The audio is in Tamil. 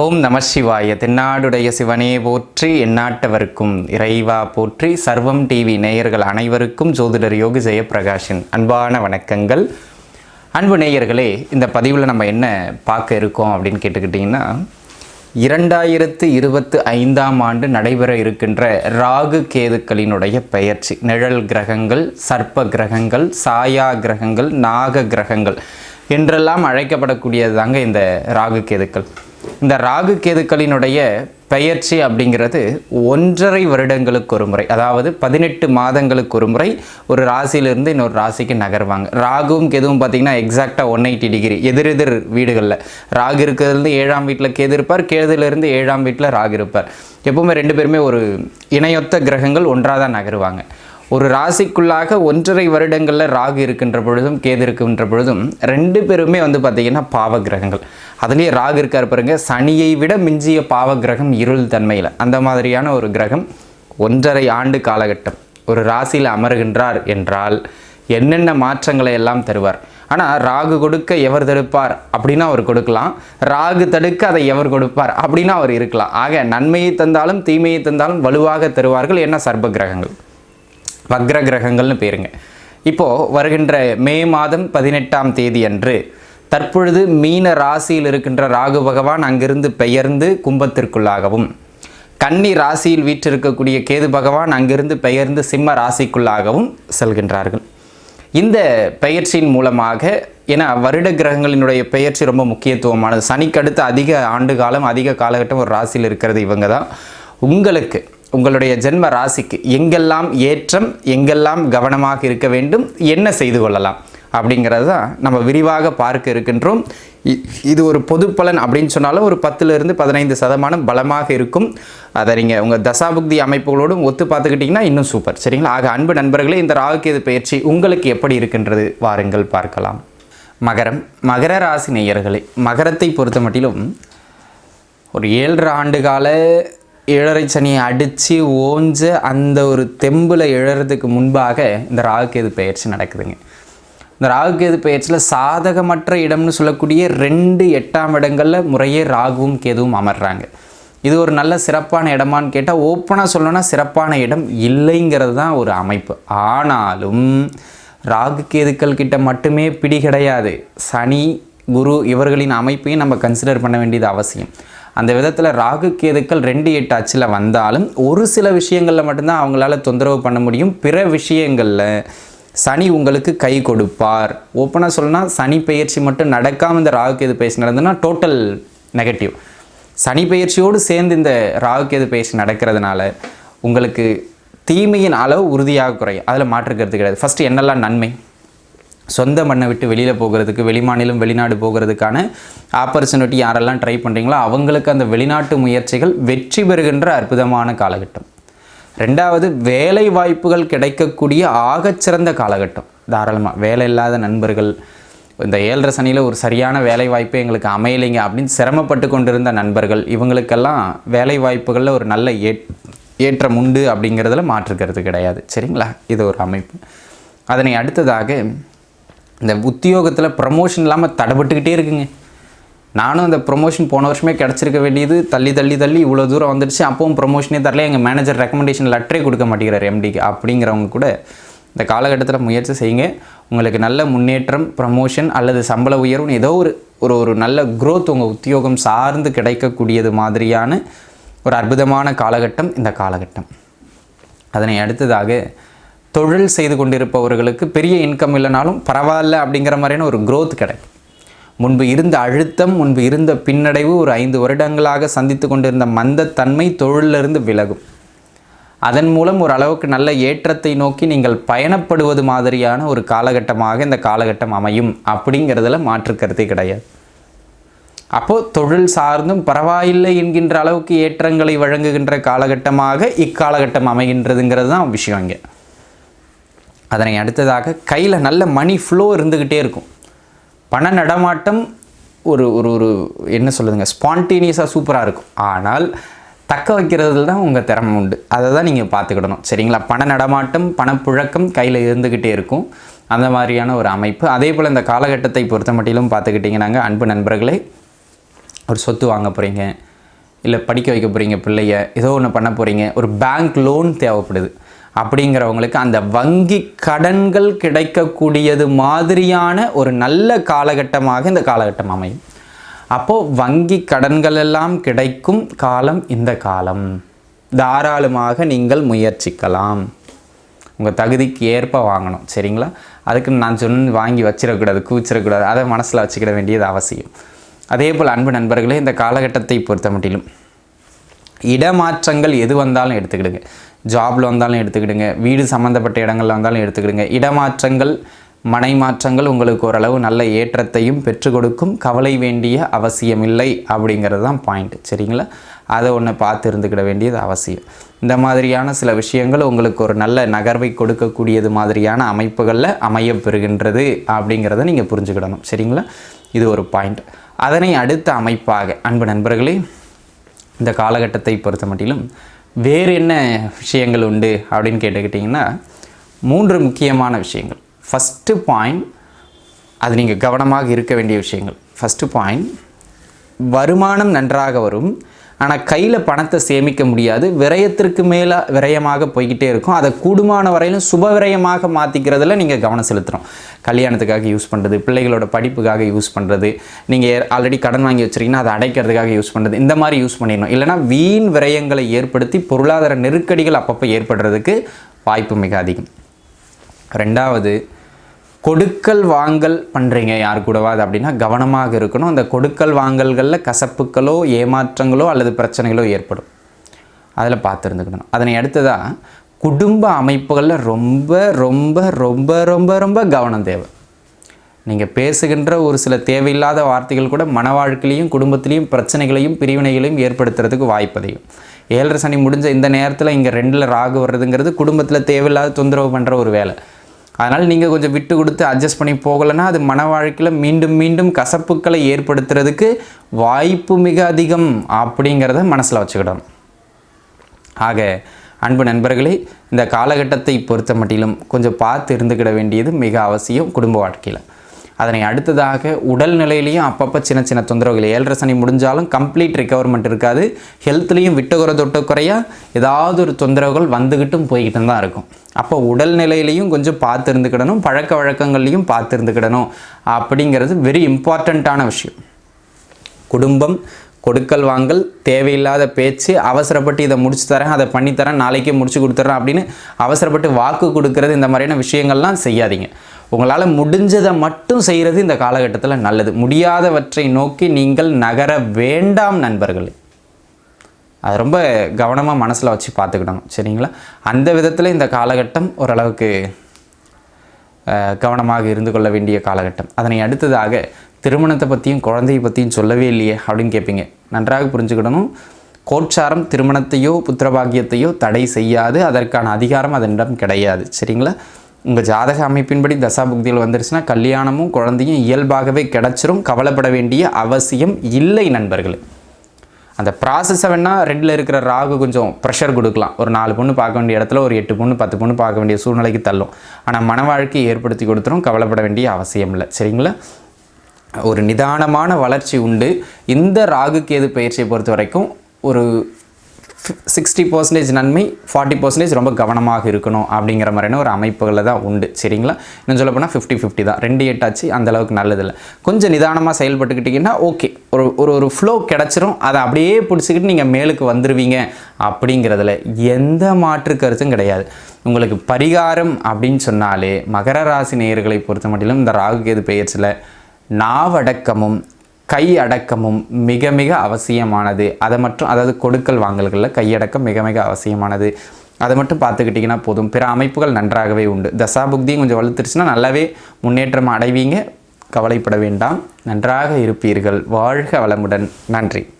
ஓம் நம சிவாய. தென்னாடுடைய சிவனே போற்றி எந்நாட்டவருக்கும் இறைவா போற்றி. சர்வம் டிவி நேயர்கள் அனைவருக்கும் ஜோதிடர் யோகி ஜெயபிரகாஷின் அன்பான வணக்கங்கள். அன்பு நேயர்களே இந்த பதிவில் நம்ம என்ன பார்க்க இருக்கோம் அப்படின்னு கேட்டுக்கிட்டிங்கன்னா இரண்டாயிரத்து இருபத்து ஐந்தாம் ஆண்டு நடைபெற இருக்கின்ற ராகு கேதுக்களினுடைய பெயர்ச்சி. நிழல் கிரகங்கள் சர்ப்ப கிரகங்கள் சாயா கிரகங்கள் நாக கிரகங்கள் என்றெல்லாம் அழைக்கப்படக்கூடியது தாங்க இந்த ராகு கேதுக்கள். இந்த ராகு கேதுக்களினுடைய பெயர்ச்சி அப்படிங்கிறது ஒன்றரை வருடங்களுக்கு ஒரு முறை அதாவது பதினெட்டு மாதங்களுக்கு ஒரு முறை ஒரு ராசியிலிருந்து இன்னொரு ராசிக்கு நகர்வாங்க. ராகுவும் கேதுவும் பார்த்தீங்கன்னா எக்ஸாக்டாக ஒன் எயிட்டி டிகிரி எதிரெதிர் வீடுகளில். ராகு இருக்கிறதுலேருந்து ஏழாம் வீட்டில் கேது இருப்பார் கேதுலேருந்து ஏழாம் வீட்டில் ராகு இருப்பார். எப்பவுமே ரெண்டு பேருமே ஒரு இணையொத்த கிரகங்கள் ஒன்றாக தான் நகருவாங்க. ஒரு ராசிக்குள்ளாக ஒன்றரை வருடங்களில் ராகு இருக்கின்ற பொழுதும் கேது இருக்கின்ற பொழுதும் ரெண்டு பேருமே வந்து பார்த்திங்கன்னா பாவ கிரகங்கள் அதுலேயே ராகு இருக்கார் பாருங்க சனியை விட மிஞ்சிய பாவ கிரகம் இருள் தன்மையில். அந்த மாதிரியான ஒரு கிரகம் ஒன்றரை ஆண்டு காலகட்டம். ஒரு ராசியில் அமருகின்றார் என்றால் என்னென்ன மாற்றங்களை எல்லாம் தருவார்? ஆனால் ராகு கொடுக்க எவர் தடுப்பார் அப்படின்னா அவர் கொடுக்கலாம். ராகு தடுக்க அதை எவர் கொடுப்பார் அப்படின்னா அவர் இருக்கலாம். ஆக நன்மையை தந்தாலும் தீமையை தந்தாலும் வலுவாக தருவார்கள். என்ன? சர்ப கிரகங்கள். வக்ர கிரகங்கள்னு பேருங்க. இப்போது வருகின்ற மே மாதம் பதினெட்டாம் தேதி அன்று தற்பொழுது மீன ராசியில் இருக்கின்ற ராகு பகவான் அங்கிருந்து பெயர்ந்து கும்பத்திற்குள்ளாகவும் கன்னி ராசியில் வீற்றிருக்கக்கூடிய கேது பகவான் அங்கிருந்து பெயர்ந்து சிம்ம ராசிக்குள்ளாகவும் செல்கின்றார்கள். இந்த பெயர்ச்சியின் மூலமாக ஏன்னா வருட கிரகங்களினுடைய பெயர்ச்சி ரொம்ப முக்கியத்துவமானது. சனிக்கடுத்து அதிக ஆண்டு காலம் அதிக காலகட்டம் ஒரு ராசியில் இருக்கிறது இவங்க தான் உங்களுக்கு உங்களுடைய ஜென்ம ராசிக்கு எங்கெல்லாம் ஏற்றம் எங்கெல்லாம் கவனமாக இருக்க வேண்டும் என்ன செய்து கொள்ளலாம் அப்படிங்கிறது தான் நம்ம விரிவாக பார்க்க இருக்கின்றோம். இது ஒரு பொது பலன் அப்படின்னு சொன்னாலும் ஒரு பத்துலேருந்து பதினைந்து சதமானம் பலமாக இருக்கும். அதை நீங்கள் உங்கள் தசாபுக்தி அமைப்புகளோடும் ஒத்து பார்த்துக்கிட்டிங்கன்னா இன்னும் சூப்பர். சரிங்களா? ஆக அன்பு நண்பர்களே இந்த ராகுகேது பயிற்சி உங்களுக்கு எப்படி இருக்கின்றது? வாருங்கள் பார்க்கலாம். மகரம் மகர ராசி நேயர்களே மகரத்தை பொறுத்த மட்டிலும் ஒரு ஏழரை ஆண்டு கால ஏழரை சனியை அடித்து ஓஞ்ச அந்த ஒரு தெம்பில் எழறதுக்கு முன்பாக இந்த ராகுகேது பயிற்சி நடக்குதுங்க. இந்த ராகுகேது பயிற்சியில் சாதகமற்ற இடம்னு சொல்லக்கூடிய ரெண்டு எட்டாம் இடங்களில் முறையே ராகுவும் கேதுவும் அமர்றாங்க. இது ஒரு நல்ல சிறப்பான இடமான்னு கேட்டால் ஓப்பனாக சொல்லணும்னா சிறப்பான இடம் இல்லைங்கிறது தான் ஒரு அமைப்பு. ஆனாலும் ராகு கேதுக்கள் கிட்ட மட்டுமே பிடி கிடையாது. சனி குரு இவர்களின் அமைப்பையும் நம்ம கன்சிடர் பண்ண வேண்டியது அவசியம். அந்த விதத்தில் ராகு கேதுக்கள் ரெண்டு எட்டு அச்சில் வந்தாலும் ஒரு சில விஷயங்களில் மட்டும்தான் அவங்களால தொந்தரவு பண்ண முடியும். பிற விஷயங்களில் சனி உங்களுக்கு கை கொடுப்பார். ஓப்பனாக சொல்லணும்னா சனி பயிற்சி மட்டும் நடக்காமல் இந்த ராகு கேது பயிற்சி நடந்ததுன்னா டோட்டல் நெகட்டிவ் சனி பயிற்சியோடு சேர்ந்து இந்த ராகு கேது பயிற்சி நடக்கிறதுனால உங்களுக்கு தீமையின் அளவு உறுதியாக குறையும். அதில் மாற்றுக்கிறது கிடையாது. ஃபஸ்ட்டு என்னெல்லாம் நன்மை? சொந்த மண்ணை விட்டு வெளியில் போகிறதுக்கு வெளிமாநிலம் வெளிநாடு போகிறதுக்கான ஆப்பர்ச்சுனிட்டி யாரெல்லாம் ட்ரை பண்ணுறீங்களோ அவங்களுக்கு அந்த வெளிநாட்டு முயற்சிகள் வெற்றி பெறுகின்ற அற்புதமான காலகட்டம். ரெண்டாவது வேலை வாய்ப்புகள் கிடைக்கக்கூடிய ஆகச்சிறந்த காலகட்டம். தாராளமாக வேலை இல்லாத நண்பர்கள் இந்த ஏழரை சனியில் ஒரு சரியான வேலை வாய்ப்பு எங்களுக்கு அமையலைங்க அப்படின்னு சிரமப்பட்டு கொண்டிருந்த நண்பர்கள் இவங்களுக்கெல்லாம் வேலை வாய்ப்புகளில் ஒரு நல்ல ஏ ஏற்றம் உண்டு அப்படிங்கிறதுல மாற்றுக்கிறது கிடையாது. சரிங்களா? இது ஒரு அமைப்பு. அதனை அடுத்ததாக இந்த உத்தியோகத்தில் ப்ரமோஷன் இல்லாமல் தடைபட்டுக்கிட்டே இருக்குங்க. நானும் அந்த ப்ரொமோஷன் போன வருஷமே கிடச்சிருக்க வேண்டியது தள்ளி தள்ளி தள்ளி இவ்வளோ தூரம் வந்துடுச்சு அப்பவும் ப்ரொமோஷனே தரல. எங்கள் மேனேஜர் ரெக்கமெண்டேஷன் லெட்டரே கொடுக்க மாட்டேங்கிறார் எம்டிக்கு அப்படிங்கிறவங்க கூட இந்த காலகட்டத்தில் முயற்சி செய்யுங்க. உங்களுக்கு நல்ல முன்னேற்றம் ப்ரமோஷன் அல்லது சம்பள உயர்வுன்னு ஏதோ ஒரு ஒரு ஒரு நல்ல க்ரோத் உங்கள் உத்தியோகம் சார்ந்து கிடைக்கக்கூடியது மாதிரியான ஒரு அற்புதமான காலகட்டம் இந்த காலகட்டம். அதனை அடுத்ததாக தொழில் செய்து கொண்டிருப்பவர்களுக்கு பெரிய இன்கம் இல்லைனாலும் பரவாயில்ல அப்படிங்கிற மாதிரியான ஒரு க்ரோத் கிடைக்கும். முன்பு இருந்த அழுத்தம் முன்பு இருந்த பின்னடைவு ஒரு ஐந்து வருடங்களாக சந்தித்து கொண்டிருந்த மந்தத்தன்மை தொழிலிருந்து விலகும். அதன் மூலம் ஒரு அளவுக்கு நல்ல ஏற்றத்தை நோக்கி நீங்கள் பயணப்படுவது மாதிரியான ஒரு காலகட்டமாக இந்த காலகட்டம் அமையும் அப்படிங்கிறதுல மாற்று கருத்து கிடையாது. அப்போது தொழில் சார்ந்தும் பரவாயில்லை என்கின்ற அளவுக்கு ஏற்றங்களை வழங்குகின்ற காலகட்டமாக இக்காலகட்டம் அமைகின்றதுங்கிறது தான் விஷயம் இங்கே. அதனை அடுத்ததாக கையில் நல்ல மணி ஃப்ளோ இருந்துக்கிட்டே இருக்கும். பண நடமாட்டம் ஒரு ஒரு ஒரு என்ன சொல்லுதுங்க ஸ்பான்டேனியஸாக சூப்பராக இருக்கும். ஆனால் தக்க வைக்கிறதுல தான் உங்கள் திறமை உண்டு. அதை தான் நீங்கள் பார்த்துக்கிடணும். சரிங்களா? பண நடமாட்டம் பணப்புழக்கம் கையில் இருந்துக்கிட்டே இருக்கும். அந்த மாதிரியான ஒரு அமைப்பு. அதே போல் இந்த காலகட்டத்தை பொறுத்த மட்டிலும் பார்த்துக்கிட்டிங்கன்னாங்க அன்பு நண்பர்களே ஒரு சொத்து வாங்க போகிறீங்க இல்லை படிக்க வைக்க போகிறீங்க பிள்ளைய ஏதோ ஒன்று பண்ண போகிறீங்க ஒரு பேங்க் லோன் தேவைப்படுது. அப்படிங்கிறவங்களுக்கு அந்த வங்கி கடன்கள் கிடைக்கக்கூடியது மாதிரியான ஒரு நல்ல காலகட்டமாக இந்த காலகட்டம் அமையும். அப்போது வங்கி கடன்கள் எல்லாம் கிடைக்கும் காலம் இந்த காலம். தாராளமாக நீங்கள் முயற்சிக்கலாம். உங்கள் தகுதிக்கு ஏற்ப வாங்கணும் சரிங்களா? அதுக்கு நான் சொன்ன வாங்கி வச்சிடக்கூடாது கூச்சிடக்கூடாது அதை மனசில் வச்சுக்கிட வேண்டியது அவசியம். அதே போல் அன்பு நண்பர்களே இந்த காலகட்டத்தை பொறுத்த மட்டிலும் இடமாற்றங்கள் எது வந்தாலும் எடுத்துக்கிடுங்க. ஜாபில் வந்தாலும் எடுத்துக்கிடுங்க. வீடு சம்மந்தப்பட்ட இடங்களில் வந்தாலும் எடுத்துக்கிடுங்க. இடமாற்றங்கள் மனை மாற்றங்கள் உங்களுக்கு ஓரளவு நல்ல ஏற்றத்தையும் பெற்று கொடுக்கும். கவலை வேண்டிய அவசியமில்லை அப்படிங்கிறது தான் பாயிண்ட் சரிங்களா? அதை ஒன்று பார்த்து இருந்துக்கிட வேண்டியது அவசியம். இந்த மாதிரியான சில விஷயங்கள் உங்களுக்கு ஒரு நல்ல நகர்வை கொடுக்கக்கூடியது மாதிரியான அமைப்புகளில் அமைய பெறுகின்றது அப்படிங்கிறத நீங்கள் புரிஞ்சுக்கிடணும். சரிங்களா? இது ஒரு பாயிண்ட் அதனை அடுத்த அமைப்பாக அன்பு நண்பர்களே இந்த காலகட்டத்தை பொறுத்த மட்டிலும் வேறு என்ன விஷயங்கள் உண்டு அப்படின்னு கேட்டுக்கிட்டிங்கன்னா மூன்று முக்கியமான விஷயங்கள். ஃபஸ்ட்டு பாயிண்ட் அது நீங்கள் கவனமாக இருக்க வேண்டிய விஷயங்கள். ஃபஸ்ட்டு பாயிண்ட் வருமானம் நன்றாக வரும். ஆனால் கையில் பணத்தை சேமிக்க முடியாது. விரயத்திற்கு மேலே விரயமாக போய்கிட்டே இருக்கும். அதை கூடுமான வரையிலும் சுப விரயமாக மாற்றிக்கிறதுல நீங்கள் கவனம் செலுத்துகிறோம் கல்யாணத்துக்காக யூஸ் பண்ணுறது பிள்ளைகளோட படிப்புக்காக யூஸ் பண்ணுறது நீங்கள் ஆல்ரெடி கடன் வாங்கி வச்சுருக்கீங்கன்னா அதை அடைக்கிறதுக்காக யூஸ் பண்ணுறது இந்த மாதிரி யூஸ் பண்ணிடணும். இல்லைனா வீண் விரயங்களை ஏற்படுத்தி பொருளாதார நெருக்கடிகள் அப்பப்போ ஏற்படுறதுக்கு வாய்ப்பு மிக அதிகம். ரெண்டாவது கொடுக்கல் வாங்கல் பண்ணுறீங்க யார் கூடவாது அப்படின்னா கவனமாக இருக்கணும். அந்த கொடுக்கல் வாங்கல்களில் கசப்புக்களோ ஏமாற்றங்களோ அல்லது பிரச்சனைகளோ ஏற்படும். அதில் பார்த்துருந்துக்கணும். அதனை அடுத்ததாக குடும்ப அமைப்புகளில் ரொம்ப ரொம்ப ரொம்ப ரொம்ப ரொம்ப கவனம் தேவை. நீங்கள் பேசுகின்ற ஒரு சில தேவையில்லாத வார்த்தைகள் கூட மன வாழ்க்கையிலையும் குடும்பத்திலையும் பிரச்சனைகளையும் பிரிவினைகளையும் ஏற்படுத்துறதுக்கு வாய்ப்பதையும் ஏழரை சனி முடிஞ்ச இந்த நேரத்தில் இங்கே ரெண்டில் ராகு வர்றதுங்கிறது குடும்பத்தில் தேவையில்லாத தொந்தரவு பண்ணுற ஒரு வேலை. அதனால் நீங்கள் கொஞ்சம் விட்டு கொடுத்து அட்ஜஸ்ட் பண்ணி போகலைன்னா அது மன வாழ்க்கையில் மீண்டும் மீண்டும் கசப்புக்களை ஏற்படுத்துறதுக்கு வாய்ப்பு மிக அதிகம் அப்படிங்கிறத மனசில் வச்சுக்கிடணும். ஆக அன்பு நண்பர்களே இந்த காலகட்டத்தை பொறுத்த மட்டிலும் கொஞ்சம் பார்த்து இருந்துக்கிட வேண்டியது மிக அவசியம் குடும்ப வாழ்க்கையில். அதனை அடுத்ததாக உடல் நிலையிலையும் அப்பப்போ சின்ன சின்ன தொந்தரவுகள். ஏழரை சனி முடிஞ்சாலும் கம்ப்ளீட் ரிகவர்மெண்ட் இருக்காது. ஹெல்த்லேயும் விட்டுக்குற தொட்ட குறையாக ஏதாவது ஒரு தொந்தரவுகள் வந்துக்கிட்டும் போய்கிட்டும் தான் இருக்கும். அப்போ உடல் நிலையிலையும் கொஞ்சம் பார்த்து இருந்துக்கிடணும் பழக்க வழக்கங்கள்லையும் பார்த்து இருந்துக்கிடணும் அப்படிங்கிறது வெரி இம்பார்ட்டண்ட்டான விஷயம். குடும்பம் கொடுக்கல் வாங்கல் தேவையில்லாத பேச்சு அவசரப்பட்டு இதை முடிச்சு தரேன் அதை பண்ணித்தரேன் நாளைக்கே முடிச்சு கொடுத்துட்றேன் அப்படின்னு அவசரப்பட்டு வாக்கு கொடுக்கறது இந்த மாதிரியான விஷயங்கள்லாம் செய்யாதீங்க. உங்களால் முடிஞ்சதை மட்டும் செய்கிறது இந்த காலகட்டத்தில் நல்லது. முடியாதவற்றை நோக்கி நீங்கள் நகர வேண்டாம் நண்பர்களே. அது ரொம்ப கவனமாக மனசில் வச்சு பார்த்துக்கிடணும் சரிங்களா? அந்த விதத்தில் இந்த காலகட்டம் ஓரளவுக்கு கவனமாக இருந்து கொள்ள வேண்டிய காலகட்டம். அதனை அடுத்ததாக திருமணத்தை பற்றியும் குழந்தையை பற்றியும் சொல்லவே இல்லையே அப்படின்னு கேட்பீங்க நன்றாக புரிஞ்சுக்கிடணும். கோட்சாரம் திருமணத்தையோ புத்திரபாகியத்தையோ தடை செய்யாது. அதற்கான அதிகாரம் அதனிடம் கிடையாது சரிங்களா? உங்கள் ஜாதக அமைப்பின்படி தசா புக்தியில் வந்துருச்சுன்னா கல்யாணமும் குழந்தையும் இயல்பாகவே கிடச்சிரும். கவலைப்பட வேண்டிய அவசியம் இல்லை நண்பர்களே. அந்த ப்ராசஸை வேணால் ரெண்டில் இருக்கிற ராகு கொஞ்சம் ப்ரெஷர் கொடுக்கலாம். ஒரு நாலு பொண்ணு பார்க்க வேண்டிய இடத்துல ஒரு எட்டு பொண்ணு பத்து பொண்ணு பார்க்க வேண்டிய சூழ்நிலைக்கு தள்ளும். ஆனால் மன வாழ்க்கையை ஏற்படுத்தி கொடுத்துரும் கவலைப்பட வேண்டிய அவசியம் இல்லை. சரிங்களா? ஒரு நிதானமான வளர்ச்சி உண்டு. இந்த ராகு கேது பயிற்சியை பொறுத்த வரைக்கும் ஒரு சிக்ஸ்டி பர்சன்டேஜ் நன்மை ஃபார்ட்டி பர்சன்டேஜ் ரொம்ப கவனமாக இருக்கணும் அப்படிங்கிற மாதிரியான ஒரு அமைப்புகளில் தான் உண்டு. சரிங்களா? இன்னும் சொல்ல போனால் ஃபிஃப்டி ஃபிஃப்டி தான். ரெண்டு எட்டாச்சு அந்த அளவுக்கு நல்லதில்லை. கொஞ்சம் நிதானமாக செயல்பட்டுக்கிட்டிங்கன்னா ஓகே ஒரு ஒரு ஒரு ஃப்ளோ கிடச்சிரும். அதை அப்படியே பிடிச்சிக்கிட்டு நீங்கள் மேலுக்கு வந்துடுவீங்க அப்படிங்கிறதுல எந்த மாற்று கருத்தும் கிடையாது. உங்களுக்கு பரிகாரம் அப்படின்னு சொன்னாலே மகர ராசி நேயர்களை பொறுத்த மட்டிலும் இந்த ராகு கேது பெயர்ச்சியில் நாவடக்கமும் கை அடக்கமும் மிக மிக அவசியமானது. அதை மட்டும் அதாவது கொடுக்கல் வாங்கல்களில் கையடக்கம் மிக மிக அவசியமானது. அதை மட்டும் பார்த்துக்கிட்டிங்கன்னா போதும். பிற அமைப்புகள் நன்றாகவே உண்டு. தசாபுக்தியும் கொஞ்சம் வலுத்துருச்சுன்னா நல்லாவே முன்னேற்றம் அடைவீங்க. கவலைப்பட வேண்டாம். நன்றாக இருப்பீர்கள். வாழ்க வளமுடன். நன்றி.